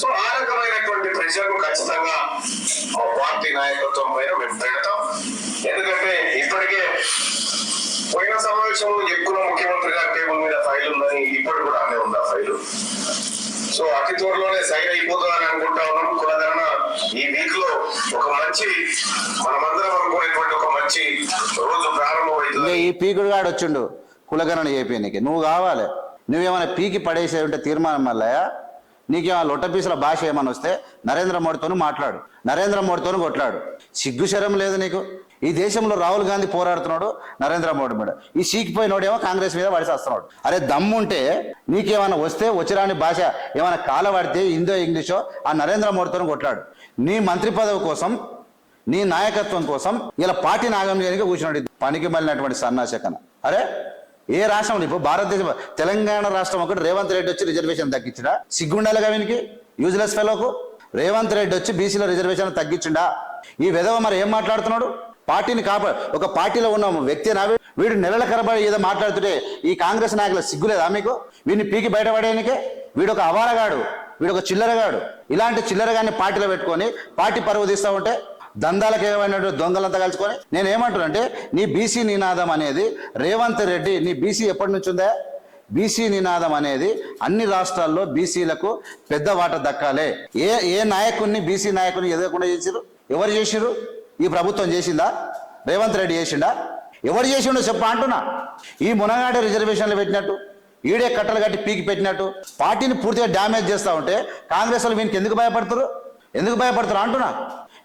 So ఆ రకమైనటువంటి ప్రజలకు ఖచ్చితంగా పార్టీ నాయకత్వం పైన మేము పెడతాం. ఎందుకంటే ఇప్పటికే పోయిన సమావేశంలో ఎక్కువ ముఖ్యమంత్రి గారి టేబుల్ మీద ఫైల్ ఉందని ఇప్పుడు కూడా అనే ఉంది ఆ ఫైల్. సో అతి త్వరలోనే సైన్ అయిపోతుందని అనుకుంటా ఉన్నాం. కులధరణ ఈ వీక్లో ఒక మంచి మనమందరం అనుకునేటువంటి ఒక మంచి రోజు ఇంకా ప్రారంభమవుతుంది. ఈ పీకుడు గాడు వచ్చిండు? కులగణన నీకు నువ్వు కావాలి. నువ్వేమైనా పీకి పడేసే ఉంటే తీర్మానం నీకు ఆ లొట్టపీసుల భాష ఏమని వస్తే నరేంద్ర మోడీతోనూ మాట్లాడు నరేంద్ర మోడీతోను కొట్లాడు. సిగ్గుశరం లేదు నీకు. ఈ దేశంలో రాహుల్ గాంధీ పోరాడుతున్నాడు నరేంద్ర మోడీ మీద. ఈ సీకిపోయినోడేమో కాంగ్రెస్ మీద వడిసేస్తున్నాడు అరే దమ్ముంటే నీకేమైనా వస్తే వచ్చిరాని భాష ఏమైనా కాల పడితే హిందో ఇంగ్లీషో ఆ నరేంద్ర మోడీతోనూ కొట్లాడు. నీ మంత్రి పదవి కోసం నీ నాయకత్వం కోసం ఇలా పార్టీ నాగం చేయడానికి కూర్చున్నాడు పనికి మళ్ళినటువంటి సన్నాశకన అరే ఏ రాష్ట్రంలో ఇప్పుడు భారతదేశం తెలంగాణ రాష్ట్రం ఒకటి రేవంత్ రెడ్డి వచ్చి రిజర్వేషన్ తగ్గించడా? సిగ్గుండాలిగా వీనికి? యూజ్లెస్ ఫెలోకు రేవంత్ రెడ్డి వచ్చి బీసీలో రిజర్వేషన్ తగ్గించిండా? ఈ విధవ మరి ఏం మాట్లాడుతున్నాడు? పార్టీని కాపా ఒక పార్టీలో ఉన్న వ్యక్తి నావి వీడు నెలల కరబడి ఏదో మాట్లాడుతుంటే ఈ కాంగ్రెస్ నాయకుల సిగ్గులేదా మీకు? వీడిని పీకి బయటపడేయనికే? వీడు ఒక అవారగాడు వీడు ఒక చిల్లరగాడు. ఇలాంటి చిల్లరగాన్ని పార్టీలో పెట్టుకొని పార్టీ పరువు తీస్తూ ఉంటే దందాలకు ఏమైనా దొంగలంతా కలుసుకొని నేను ఏమంటున్నానంటే నీ బీసీ నినాదం అనేది రేవంత్ రెడ్డి నీ బీసీ ఎప్పటి నుంచి ఉందా? బీసీ నినాదం అనేది అన్ని రాష్ట్రాల్లో బీసీలకు పెద్ద వాట దక్కాలే. ఏ ఏ నాయకుడిని బీసీ నాయకుని ఎదగకుండా చేసిరు ఎవరు చేసిరు ఈ ప్రభుత్వం చేసిందా? రేవంత్ రెడ్డి చేసిండా? ఎవరు చేసిండో చెప్ప అంటున్నా. ఈ మునగాడ రిజర్వేషన్లు పెట్టినట్టు ఈడే కట్టలు కట్టి పీకి పెట్టినట్టు పార్టీని పూర్తిగా డ్యామేజ్ చేస్తా ఉంటే కాంగ్రెస్ వాళ్ళు వీనికి ఎందుకు భయపడతారు? ఎందుకు భయపడతారు? అంటున్నా.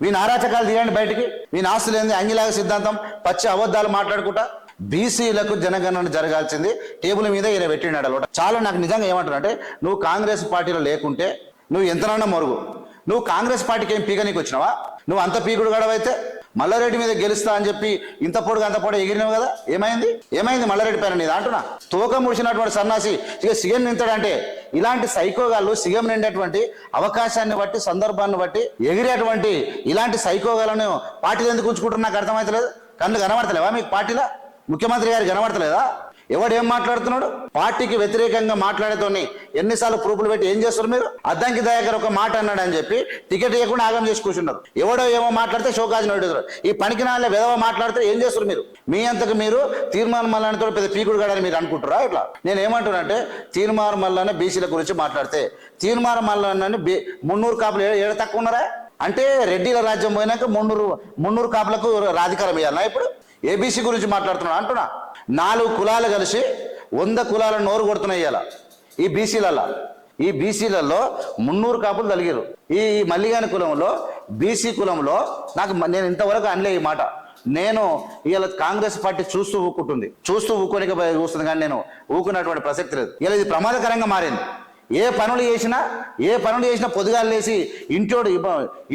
మీ ఆరాచకాలు తీయండి బయటికి. మీ ఆస్తులు ఏంది అంగిలాగ సిద్ధాంతం. పచ్చి అబద్ధాలు మాట్లాడుకుంటా. బీసీలకు జనగణన జరగాల్సింది. టేబుల్ మీద ఈయన పెట్టినాడు అలవాటు. చాలా నాకు నిజంగా ఏమంటారంటే నువ్వు కాంగ్రెస్ పార్టీలో లేకుంటే నువ్వు ఎంతనన్నా మరుగు. నువ్వు కాంగ్రెస్ పార్టీకి ఏం పీకనీకి వచ్చినావా? నువ్వు అంత పీకుడు గడవైతే మల్లారెడ్డి మీద గెలుస్తా అని చెప్పి ఇంత పొడుగు అంత పొడుగు ఎగిరినావు కదా? ఏమైంది? ఏమైంది మల్లారెడ్డి పైన నీది అంటున్నా? తోక ముడిచినటువంటి సన్నాసి ఇక సిగం నింతాడంటే ఇలాంటి సైకోగాళ్ళు సిగం నిండేటువంటి అవకాశాన్ని బట్టి సందర్భాన్ని బట్టి ఎగిరేటువంటి ఇలాంటి సైకోగాలను పార్టీలు ఎందుకు ఉంచుకుంటున్నా నాకు అర్థమవుతలేదు కళ్ళు కనబడతలేవా మీకు పార్టీలో? ముఖ్యమంత్రి గారు కనబడతలేదా? ఎవడు ఏం మాట్లాడుతున్నాడు? పార్టీకి వ్యతిరేకంగా మాట్లాడేతోని ఎన్నిసార్లు ప్రూఫ్లు పెట్టి ఏం చేస్తారు మీరు? అద్దంకి దయాకర్ ఒక మాట అన్నాడు అని చెప్పి టికెట్ ఇవ్వకుండా ఆగం చేసి కూర్చున్నారు. ఎవడో ఏమో మాట్లాడితే షోకాజీ నడుగుతారు ఈ పనికి నాళ్ళ విధవ మాట్లాడితే ఏం చేస్తారు మీరు? మీ అంతకు మీరు తీర్మానం మల్లానితో పెద్ద పీకుడు కాడని మీరు అనుకుంటారా ఇట్లా? నేను ఏమంటున్నానంటే తీర్మానం మల్లాన బీసీల గురించి మాట్లాడితే తీర్మానం మల్లానని బీ మున్నూరు కాపులు ఏడ తక్కువ ఉన్నారా? అంటే రెడ్డిల రాజ్యం పోయినాక మున్నూరు మున్నూరు కాపులకు రాధికారం ఇవ్వాలన్నా ఇప్పుడు? ఏబీసీ గురించి మాట్లాడుతున్నా అంటున్నా. నాలుగు కులాలు కలిసి వంద కులాలను నోరు కొడుతున్నాయి ఇలా ఈ బీసీలలో ఈ బీసీలలో మున్నూరు కాపులు తలిగారు ఈ మల్లిగాని కులంలో బీసీ కులంలో నాకు నేను ఇంతవరకు అనలే ఈ మాట. నేను ఇవాళ కాంగ్రెస్ పార్టీ చూస్తూ ఊకుంటుంది. చూస్తూ ఊకోనిక చూస్తుంది కానీ నేను ఊకున్నటువంటి ప్రసక్తి లేదు. ఇలా ఇది ప్రమాదకరంగా మారింది. ఏ పనులు చేసినా ఏ పనులు చేసినా పొదుగాలు లేచి ఇంటోడు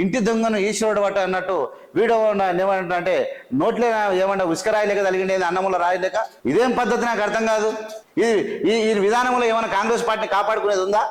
ఇంటి దొంగను ఈశ్వరుడు పట్ట అన్నట్టు వీడు ఏమంటే అంటే నోట్లే ఏమన్నా ఉసుక రాయలేక తలిగిండేది అన్నముల రాయలేక? ఇదేం పద్ధతి నాకు అర్థం కాదు. ఇది ఈ ఈ విధానంలో ఏమైనా కాంగ్రెస్ పార్టీని కాపాడుకునేది ఉందా?